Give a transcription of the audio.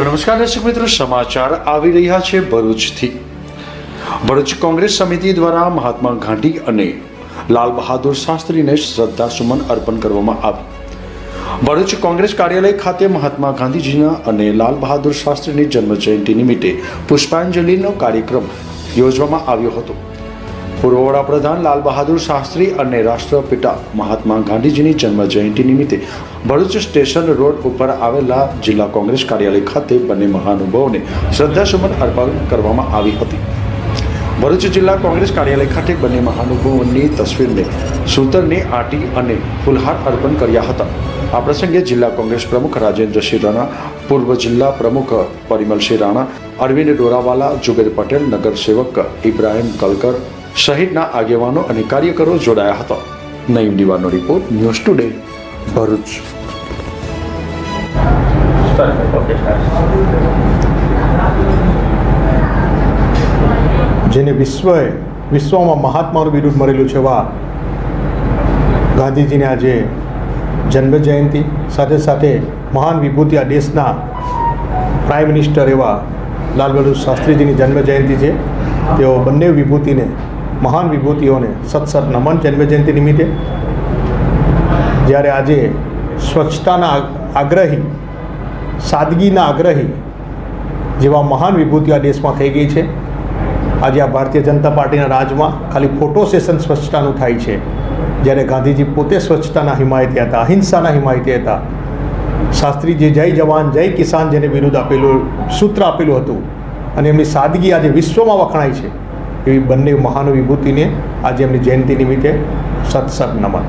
તો નમસ્કાર દર્શક મિત્રો, સમાચાર આવી રહ્યા છે ભરૂચથી. ભરૂચ કોંગ્રેસ સમિતિ દ્વારા મહાત્મા ગાંધી અને લાલ બહાદુર શાસ્ત્રીને શ્રદ્ધાસુમન અર્પણ કરવામાં આવી. ભરૂચ કોંગ્રેસ કાર્યાલય ખાતે મહાત્મા ગાંધીજીના અને લાલ બહાદુર શાસ્ત્રીની જન્મ જયંતિ નિમિત્તે પુષ્પાંજલિનો કાર્યક્રમ યોજવામાં આવ્યો હતો. પૂર્વ વડાપ્રધાન લાલ બહાદુર શાસ્ત્રી અને રાષ્ટ્રપિતા મહાત્મા ગાંધીજીની જન્મ જયંતિ નિમિત્તે ભરૂચ સ્ટેશન રોડ ઉપર આવેલા જિલ્લા કોંગ્રેસ કાર્યાલય ખાતે બંને મહાનુભાવોને શ્રદ્ધાસુમન અર્પણ કરવામાં આવી હતી. ભરૂચ જિલ્લા કોંગ્રેસ કાર્યાલય ખાતે બંને મહાનુભાવોની તસવીરને સૂતરની આટી અને ફુલહાર અર્પણ કર્યા હતા. આ પ્રસંગે જિલ્લા કોંગ્રેસ પ્રમુખ રાજેન્દ્રસિંહ રાણા, પૂર્વ જિલ્લા પ્રમુખ પરિમલસિંહ રાણા, અરવિંદ ડોરાવાલા, જુબેર પટેલ, નગરસેવક ઇબ્રાહિમ કલકર સહિતના આગેવાનો અને કાર્યકરો જોડાયા હતા. નઈમ દિવાનો રિપોર્ટ ન્યૂઝ ટુડે, ભરૂચ. જેને વિશ્વએ, વિશ્વમાં મહાત્માનું બિરુદ મળેલું છે એવા ગાંધીજીને આજે જન્મ જયંતિ સાથે સાથે મહાન વિભૂતિ આ દેશના પ્રાઇમ મિનિસ્ટર એવા લાલ બહાદુર શાસ્ત્રીજીની જન્મ જયંતિ છે. તેઓ બંને વિભૂતિને મહાન વિભૂતિઓને સત સત નમન જન્મ જયંતિ નિમિત્તે. જ્યારે આજે સ્વચ્છતાના આગ્રહી, સાદગીના આગ્રહી જેવા મહાન વિભૂતિ આ દેશમાં થઈ ગઈ છે. આજે આ ભારતીય જનતા પાર્ટીના રાજમાં ખાલી ફોટો સેશન સ્વચ્છતાનું થાય છે. જ્યારે ગાંધીજી પોતે સ્વચ્છતાના હિમાયતી હતા, અહિંસાના હિમાયતી હતા. શાસ્ત્રીજી જય જવાન, જય કિસાન જેને વિરુદ્ધ આપેલું સૂત્ર આપેલું હતું. અને એમની સાદગી આજે વિશ્વમાં વખણાય છે. એવી બંને મહાન વિભૂતિને આજે એમની જયંતિ નિમિત્તે સત સત નમન.